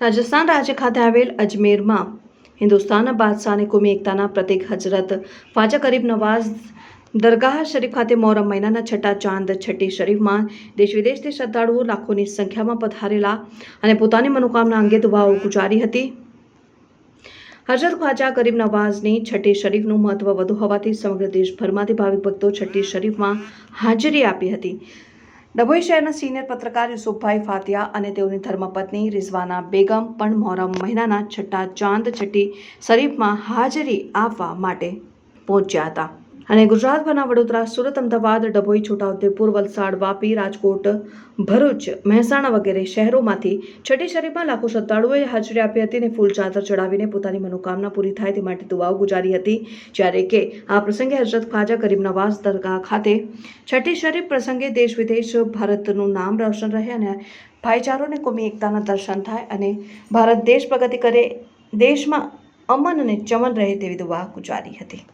રાજસ્થાન રાજ્ય ખાતે આવેલ અજમેરમાં હિન્દુસ્તાનના બાદશાહ અને કોમી એકતાના પ્રતિક હજરત ખ્વાજા કરીબ નવાઝ દરગાહ શરીફ ખાતે મોહરમ મહિનાના છઠ્ઠા ચાંદ છઠ્ઠી શરીફમાં દેશ વિદેશથી શ્રદ્ધાળુઓ લાખોની સંખ્યામાં પધારેલા અને પોતાની મનોકામના અંગે દુવાઓ ગુજારી હતી. હજરત ખ્વાજા કરીમ નવાઝની છઠ્ઠી શરીફનું મહત્વ વધુ હોવાથી સમગ્ર દેશભરમાંથી ભાવિક ભક્તો છઠ્ઠી શરીફમાં હાજરી આપી હતી. ડભોઈ શહેરના સિનિયર પત્રકાર યુસુફભાઈ ફાતિયા અને તેઓની ધર્મપત્ની રિઝવાના બેગમ પણ મોહરમ મહિનાના છઠ્ઠા ચાંદ છઠ્ઠી શરીફમાં હાજરી આપવા માટે પહોંચ્યા હતા. અને ગુજરાતભરના વડોદરા, સુરત, અમદાવાદ, ડભોઈ, છોટાઉદેપુર, વલસાડ, વાપી, રાજકોટ, ભરૂચ, મહેસાણા વગેરે શહેરોમાંથી છઠ્ઠી શરીફમાં લાખો શ્રદ્ધાળુઓએ હાજરી આપી હતી અને ફૂલ ચાદર ચડાવીને પોતાની મનોકામના પૂરી થાય તે માટે દુઆઓ ગુજારી હતી. જ્યારે કે આ પ્રસંગે હજરત ખ્વાજા કરીમ નવાઝ દરગાહ ખાતે છઠ્ઠી શરીફ પ્રસંગે દેશ વિદેશ ભારતનું નામ રોશન રહે અને ભાઈચારો અને કોમી એકતાના દર્શન થાય અને ભારત દેશ પ્રગતિ કરે, દેશમાં અમન અને ચમન રહે તેવી દુઆ ગુજારી હતી.